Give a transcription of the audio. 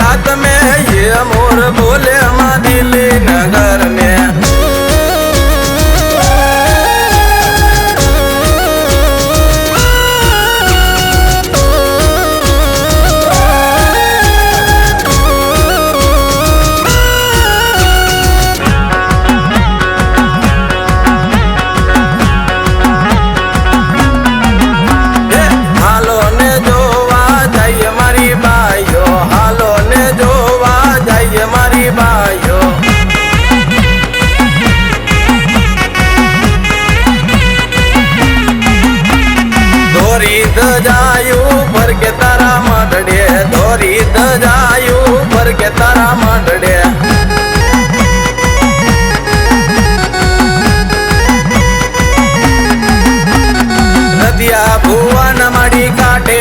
रात में ये अमोर बोले જાયું પર કે તારા માંડડે દોરી દ જાયું પર કે તારા માંડડે. નદિયા ભુવન મડી કાઢે